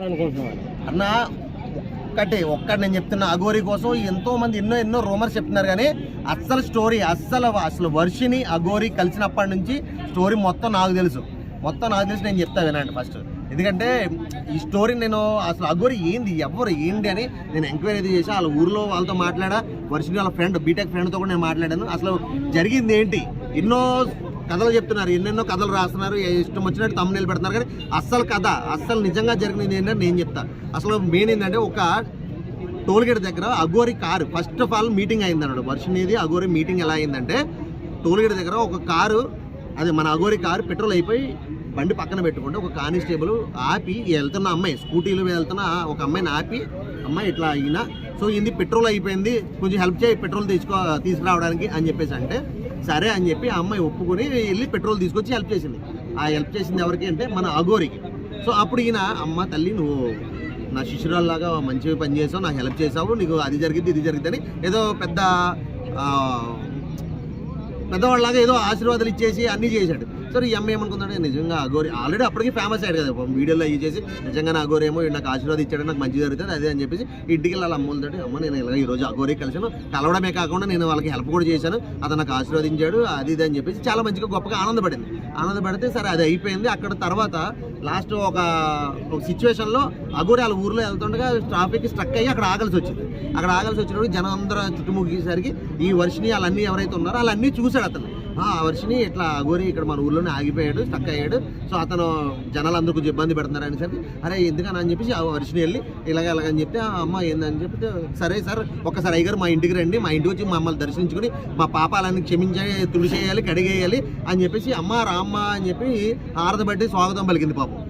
అన్న ఒక్కటే ఒక్కటి నేను చెప్తున్నా అఘోరి కోసం ఎంతో మంది ఎన్నో ఎన్నో రూమర్స్ చెప్తున్నారు కానీ అస్సలు స్టోరీ అస్సలు అసలు వర్షిని అఘోరి కలిసినప్పటి నుంచి స్టోరీ మొత్తం నాకు తెలుసు. మొత్తం నాకు తెలిసి నేను చెప్తా వినండి ఫస్ట్. ఎందుకంటే ఈ స్టోరీ నేను అసలు అఘోరి ఏంది ఎవరు ఏంటి అని నేను ఎంక్వైరీ చేసి వాళ్ళ ఊర్లో వాళ్ళతో మాట్లాడా వర్షిని వాళ్ళ ఫ్రెండ్ బీటెక్ ఫ్రెండ్తో కూడా నేను మాట్లాడాను. అసలు జరిగింది ఏంటి? ఎన్నో కథలు చెప్తున్నారు. ఎన్నెన్నో కథలు రాస్తున్నారు. ఇష్టం వచ్చినట్టు తమ్ముళ్ళు పెడుతున్నారు. కానీ అస్సలు కథ అస్సలు నిజంగా జరిగినది ఏంటంటే నేను చెప్తాను అసలు మెయిన్ ఏంటంటే ఒక టోల్గేట్ దగ్గర Aghori car first of all meeting అయింది అన్నాడు వర్షినిది అగోరి మీటింగ్ ఎలా అయిందంటే టోల్గేట్ దగ్గర ఒక కారు అది మన అగోరి కారు పెట్రోల్ అయిపోయి బండి పక్కన పెట్టుకుంటే ఒక కానిస్టేబుల్ ఆపి వెళ్తున్న అమ్మాయి స్కూటీలో వెళ్తున్న ఒక అమ్మాయిని ఆపి అమ్మాయి ఇట్లా అయినా సో ఇది పెట్రోల్ అయిపోయింది. కొంచెం హెల్ప్ చేయి పెట్రోల్ తీసుకో తీసుకురావడానికి అని చెప్పేసి అంటే సరే అని చెప్పి ఆ అమ్మాయి ఒప్పుకొని వెళ్ళి పెట్రోల్ తీసుకొచ్చి హెల్ప్ చేసింది. ఆ హెల్ప్ చేసింది ఎవరికి అంటే మన అగోరికి సో అప్పుడు ఈయన అమ్మ తల్లి నువ్వు నా శిష్యురాల్లాగా మంచిగా పని చేసావు నాకు హెల్ప్ చేసావు నీకు అది జరిగింది ఇది జరిగింది అని ఏదో పెద్ద పెద్దవాళ్ళలాగా ఏదో ఆశీర్వాదాలు ఇచ్చేసి అన్నీ చేశాడు. సరే ఈ అమ్మాయి ఏమనుకుందంటే నిజంగా అగోరి ఆల్రెడీ అప్పటికి ఫేమస్ అయ్యాడు కదా. వీడియోలో యూజ్ చేసి నిజంగా నా అగోరి ఏమో నాకు ఆశీర్వాదం ఇచ్చాడు నాకు మంచి జరుగుతుంది అదే అని చెప్పేసి ఇంటికి వెళ్ళాలి వాళ్ళ అమ్మ నేను ఇలా ఈరోజు అగోరి కలిసాను కలవడమే కాకుండా నేను వాళ్ళకి హెల్ప్ కూడా చేశాను అతను నాకు ఆశీర్వదించాడు అది ఇది అని చెప్పేసి చాలా మంచిగా గొప్పగా ఆనందపడింది. ఆనందపడితే సరే అది అయిపోయింది. అక్కడ తర్వాత లాస్ట్ ఒక ఒక సిచ్యువేషన్లో అగోరి వాళ్ళ ఊర్లో వెళ్తుండగా ట్రాఫిక్ స్ట్రక్ అయ్యి అక్కడ ఆగాల్సి వచ్చింది. అక్కడ ఆగాల్సి వచ్చినప్పుడు జనం అందరూ చుట్టుముగిసరికి ఈ వర్షిని వాళ్ళన్నీ ఎవరైతే ఉన్నారో వాళ్ళన్నీ చూశాడు అతను. ఆ వర్షిని ఇట్లా అగోరి ఇక్కడ మన ఊర్లోనే ఆగిపోయాడు స్టక్ అయ్యాడు. సో అతను జనాలందరూ కొంచెం ఇబ్బంది పెడుతున్నారు అనేసరికి అరే ఎందుకని? అని చెప్పేసి ఆ వర్షిని వెళ్ళి ఇలాగ ఇలాగని చెప్తే అమ్మ ఏందని? చెప్తే సరే సార్ ఒక్కసారి అయ్యారు మా ఇంటికి రండి మా ఇంటికి వచ్చి మమ్మల్ని దర్శించుకుని మా పాపాలన్నీ క్షమించే తుడిచేయాలి కడిగేయాలి అని చెప్పేసి అమ్మ రామ్మ అని చెప్పి ఆరదబట్టి స్వాగతం పలికింది పాపం.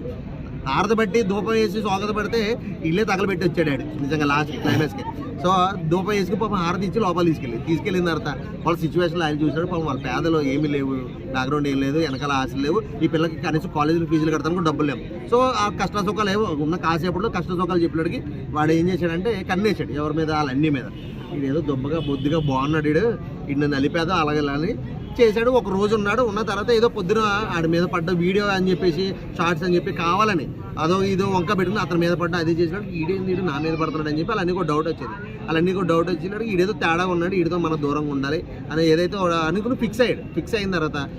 ఆరదబట్టి ధూపం వేసి స్వాగతం పెడితే ఇల్లే తగలబెట్టి వచ్చాడు నిజంగా లాస్ట్ క్లైమాక్స్కి సో ధూపం వేసుకు పాపం హారతి ఇచ్చి లోపల తీసుకెళ్ళి తీసుకెళ్ళిన తర్వాత వాళ్ళ సిచ్యువేషన్లో ఆయన చూసాడు పాపం వాళ్ళ పేదలు ఏమీ లేవు బ్యాక్గ్రౌండ్ ఏం లేదు వెనకాల ఆశలు లేవు. ఈ పిల్లకి కనీసం కాలేజీలో ఫీజులు కడతానికి డబ్బులు లేవు. సో ఆ కష్ట సుఖాలు ఏవో ఉన్న కాసేపట్లో కష్ట సుఖాలు చెప్పినడికి వాడు ఏం చేశాడంటే కన్నేసాడు ఎవరి మీద వాళ్ళ అన్ని మీద. ఈడు ఏదో దుబ్బగా బొద్దుగా బాగున్నాడు ఇడు నలిపేదో అలాగే అని చేశాడు ఒక రోజు ఉన్నాడు ఉన్న తర్వాత ఏదో పొద్దున ఆడి మీద పడ్డ వీడియో అని చెప్పేసి షార్ట్స్ అని చెప్పి కావాలని. అదో ఇదో వంక పెట్టుకుని అతని మీద పడ్డ అది చేసినాడు ఈడేం ఈడు నా మీద పడుతున్నాడు అని చెప్పి అలాన్నీ ఒక డౌట్ వచ్చింది. అలాన్నీ ఒక డౌట్ వచ్చినాడు ఈడేదో తేడా ఉన్నాడు ఈడితో మన దూరంగా ఉండాలి అని ఏదైతే అనుకుని ఫిక్స్ అయ్యాడు. ఫిక్స్ అయిన తర్వాత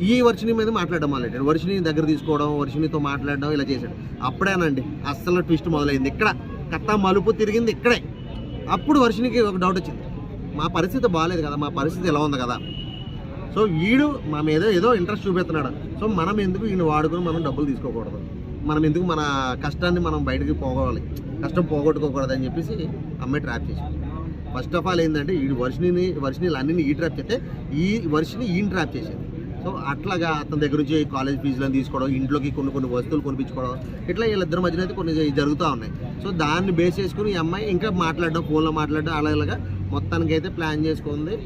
ఈ వర్షిని మీద మాట్లాడడం మొదలెట్టాడు వర్షిని దగ్గర తీసుకోవడం వర్షినితో మాట్లాడడం ఇలా చేశాడు. అప్పుడేనండి అస్సలు ట్విస్ట్ మొదలైంది ఇక్కడ. కట్ట మలుపు తిరిగింది ఇక్కడే. అప్పుడు వర్షినికి ఒక డౌట్ వచ్చింది. మా పరిస్థితి బాగాలేదు కదా మా పరిస్థితి ఎలా ఉంది కదా? సో వీడు మన మీద ఏదో ఇంట్రెస్ట్ చూపిస్తున్నాడు. సో మనం ఎందుకు ఈయన వాడుకొని మనం డబ్బులు తీసుకోకూడదు? మనం ఎందుకు మన కష్టాన్ని మనం బయటకి పోగోవాలి? కష్టం పోగొట్టుకోకూడదు అని చెప్పేసి అమ్మాయి ట్రాప్ చేసింది. ఫస్ట్ ఆఫ్ ఆల్ ఏంటంటే ఈ వర్షిని వర్షిని అన్ని ఈ ట్రాప్ చేస్తే ఈ వర్షిని ఈయన ట్రాప్ చేసేది. సో అట్లాగా అతని దగ్గర నుంచి కాలేజ్ ఫీజులను తీసుకోవడం ఇంట్లోకి కొన్ని కొన్ని వస్తువులు కొనిపించుకోవడం ఇట్లా వీళ్ళిద్దరి మధ్యన అయితే కొన్ని జరుగుతూ ఉన్నాయి. సో దాన్ని బేస్ చేసుకుని ఈ అమ్మాయి ఇంకా మాట్లాడడం ఫోన్లో మాట్లాడడం అలా ఇలాగా మొత్తానికైతే ప్లాన్ చేసుకుంది.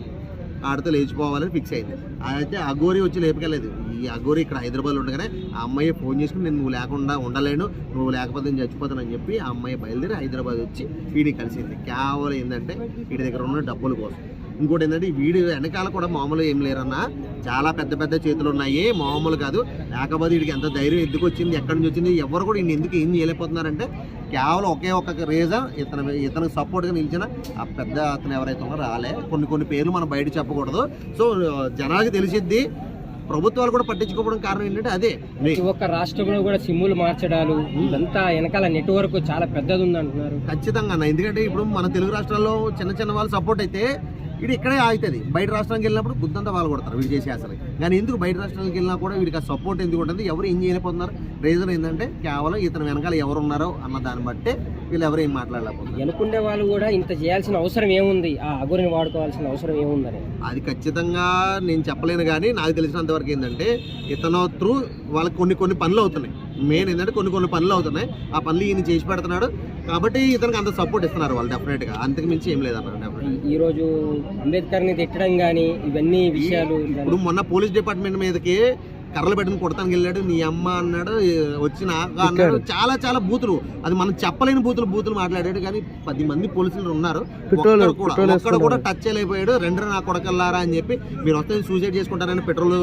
ఆడితో లేచిపోవాలని ఫిక్స్ అయింది. అయితే అగోరి వచ్చి లేపకెళ్ళలేదు. ఈ అగోరి ఇక్కడ హైదరాబాద్లో ఉండగానే ఆ అమ్మాయి ఫోన్ చేసుకుని నేను నువ్వు లేకుండా ఉండలేను నువ్వు లేకపోతే నేను చచ్చిపోతానని చెప్పి ఆ అమ్మాయి బయలుదేరి హైదరాబాద్ వచ్చి వీడికి కలిసింది. కేవలం ఏంటంటే వీడి దగ్గర ఉన్న డబ్బుల కోసం. ఇంకోటి ఏంటంటే వీడి వెనకాల కూడా మామూలు ఏం లేరన్నా. చాలా పెద్ద పెద్ద చేతులు ఉన్నాయి మామూలు కాదు. లేకపోతే వీడికి ఎంత ధైర్యం ఎందుకు వచ్చింది ఎక్కడి నుంచి వచ్చింది ఎవరు కూడా ఈయన ఎందుకు ఏం చేయలేకపోతున్నారంటే కేవలం ఒకే ఒక రీజన్ ఇతను ఇతనికి సపోర్ట్గా నిలిచిన ఆ పెద్ద అతను ఎవరైతే ఉన్నారో రాలే కొన్ని కొన్ని పేర్లు మనం బయట చెప్పకూడదు. సో జనాలకి తెలిసిద్ది ప్రభుత్వాలు కూడా పట్టించుకోవడం కారణం ఏంటంటే అదే. ప్రతి ఒక్క రాష్ట్రంలో కూడా సిమ్ములు మార్చడాలు ఇదంతా వెనకాల నెట్వర్క్ చాలా పెద్దది ఉంది అంటున్నారు ఖచ్చితంగా అన్న. ఎందుకంటే ఇప్పుడు మన తెలుగు రాష్ట్రాల్లో చిన్న చిన్న వాళ్ళు సపోర్ట్ అయితే ఇది ఇక్కడే ఆగుతుంది బయట రాష్ట్రానికి వెళ్ళినప్పుడు బుద్ధంతా వాళ్ళు కొడతారు వీడు చేసే అసలు. కానీ ఎందుకు బయట రాష్ట్రానికి వెళ్ళినా కూడా వీడికి ఆ సపోర్ట్ ఎందుకు ఉంటుంది? ఎవరు ఏం చేయలేకపోతున్నారు? రీజన్ ఏంటంటే కేవలం ఇతను వెనకాల ఎవరు ఉన్నారో అన్న దాన్ని బట్టే వీళ్ళు ఎవరు ఏం మాట్లాడలేకపోతున్నారు. అనుకునే వాళ్ళు కూడా ఇంత చేయాల్సిన అవసరం ఏముంది? ఆ అగురిని వాడుకోవాల్సిన అవసరం ఏముందని? అది ఖచ్చితంగా నేను చెప్పలేను కానీ నాకు తెలిసినంత వరకు ఏంటంటే ఇతను త్రూ వాళ్ళకి కొన్ని కొన్ని పనులు అవుతున్నాయి. మెయిన్ ఏంటంటే కొన్ని కొన్ని పనులు అవుతున్నాయి. ఆ పనులు ఈయన చేసి పెడుతున్నాడు. కాబట్టి ఇతనికి అంత సపోర్ట్ ఇస్తున్నారు వాళ్ళు డెఫినెట్గా అంతకు మించి ఏం లేదన్న ఈ- ఈ రోజు అంబేద్కర్ని తిట్టడం గానీ ఇవన్నీ విషయాలు ఇప్పుడు మొన్న పోలీస్ డిపార్ట్మెంట్ మీదకి కర్రలు పెట్టుకుని కొడతానికి వెళ్ళాడు. నీ అమ్మ అన్నాడు ఏ, వచ్చి నాకు అన్నాడు. చాలా చాలా బూతులు. అది మనం చెప్పలేని బూతులు బూతులు మాట్లాడాడు. కానీ పది మంది పోలీసులు ఉన్నారు. పెట్రోల్ ఒక్కడు కూడా టచ్ చేయలేకపోయాడు. రెండు నా కొడకల్లారా అని చెప్పి మీరు వస్తే సూసైడ్ చేసుకుంటారని పెట్రోల్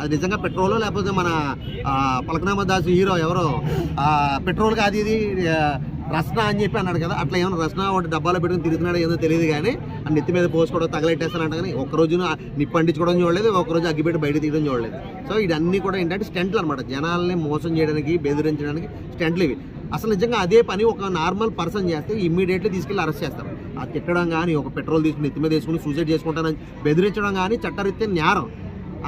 అది నిజంగా పెట్రోల్ లేకపోతే మన ఆ, పలకనామా దాస్ హీరో ఎవరో ఆ, పెట్రోల్ కాదు ఇది రస్నా అని చెప్పి అన్నాడు కదా. అట్లా ఏమైనా రస్నా ఒకటి డబ్బాలో పెట్టుకుని తిరుగుతున్నాడో ఏదో తెలియదు కానీ నెత్తి మీద పోసుకోవడం తగలెట్టేస్తానంట కానీ ఒక రోజు నిప్పు చూడలేదు ఒకరోజు అగ్గిపెట్టి బయట తీయడం చూడలేదు. సో ఇవన్నీ కూడా ఏంటంటే స్టెంట్లు అనమాట జనాల్ని మోసం చేయడానికి బెదిరించడానికి స్టెంట్లు ఇవి. అసలు నిజంగా అదే పని ఒక నార్మల్ పర్సన్ చేస్తే ఇమ్మీడియట్లీ తీసుకెళ్ళి అరెస్ట్ చేస్తారు. ఆ తిట్టడం కానీ ఒక పెట్రోల్ తీసుకుని నెత్తి మీద వేసుకుని సూసైడ్ చేసుకుంటానని బెదిరించడం కానీ చట్టరీత్యా నేరం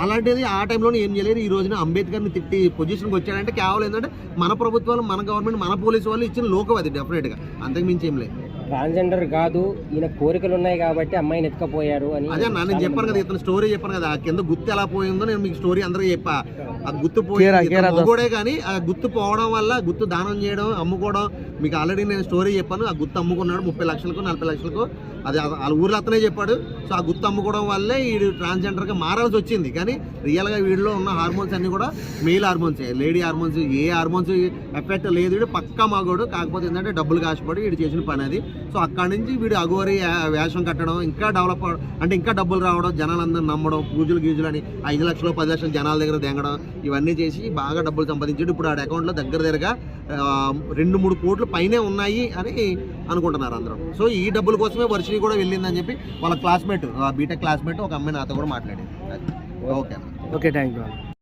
అలాంటిది ఆ టైంలోనే ఏం చేయలేదు ఈ రోజున అంబేద్కర్ని తిట్టి పొజిషన్కి వచ్చాడంటే కేవలం ఏంటంటే మన ప్రభుత్వాలు మన గవర్నమెంట్ మన పోలీసు వాళ్ళు ఇచ్చిన లోకం అది డెఫినెట్గా అంతకు మించి ఏం లేదు. ట్రాన్స్జెండర్ కాదు ఈయన కోరికలు ఉన్నాయి కాబట్టి అమ్మాయిని ఎత్తుకపోయారు అని అదే అన్న నేను చెప్పాను కదా ఇతను స్టోరీ చెప్పాను కదా ఆ కింద గుర్తు ఎలా పోయిందో నేను మీకు స్టోరీ అందరికీ చెప్పా ఆ గుర్తు కేరా, పోయి కేరా దోస్త్. కూడా కానీ ఆ గుర్తు పోవడం వల్ల గుర్తు దానం చేయడం అమ్ముకోవడం మీకు ఆల్రెడీ నేను స్టోరీ చెప్పాను ఆ గుర్తు అమ్ముకున్నాడు ముప్పై లక్షలకు నలభై లక్షలకు అది వాళ్ళ ఊర్లో అతనే చెప్పాడు. సో ఆ గుర్తు అమ్ముకోవడం వల్లే వీడు ట్రాన్స్జెండర్గా మారాల్సి వచ్చింది. కానీ రియల్గా వీడిలో ఉన్న హార్మోన్స్ అన్నీ కూడా మెయిల్ హార్మోన్స్ లేడీ హార్మోన్స్ ఏ హార్మోన్స్ ఎఫెక్ట్ లేదు వీడు. పక్కా మగోడు. కాకపోతే ఏంటంటే డబ్బులు కాసిపడి వీడు చేసిన పని అది. సో అక్కడి నుంచి వీడు అగోరి వేషం కట్టడం ఇంకా డెవలప్ అంటే ఇంకా డబ్బులు రావడం జనాలందరూ నమ్మడం పూజలు గీజులు అని ఐదు లక్షలు పది లక్షలు జనాల దగ్గర దెంగడం ఇవన్నీ చేసి బాగా డబ్బులు సంపాదించాడు. ఇప్పుడు ఆడ అకౌంట్లో దగ్గర దగ్గరగా రెండు మూడు కోట్లు పైనే ఉన్నాయి అని అనుకుంటున్నారు అందరూ. సో ఈ డబ్బుల కోసమే వర్షిని కూడా వెళ్ళిందని చెప్పి వాళ్ళ క్లాస్మేట్ బీటెక్ క్లాస్మేట్ ఒక అమ్మాయి నాతో కూడా మాట్లాడింది. ఓకే. Okay thank you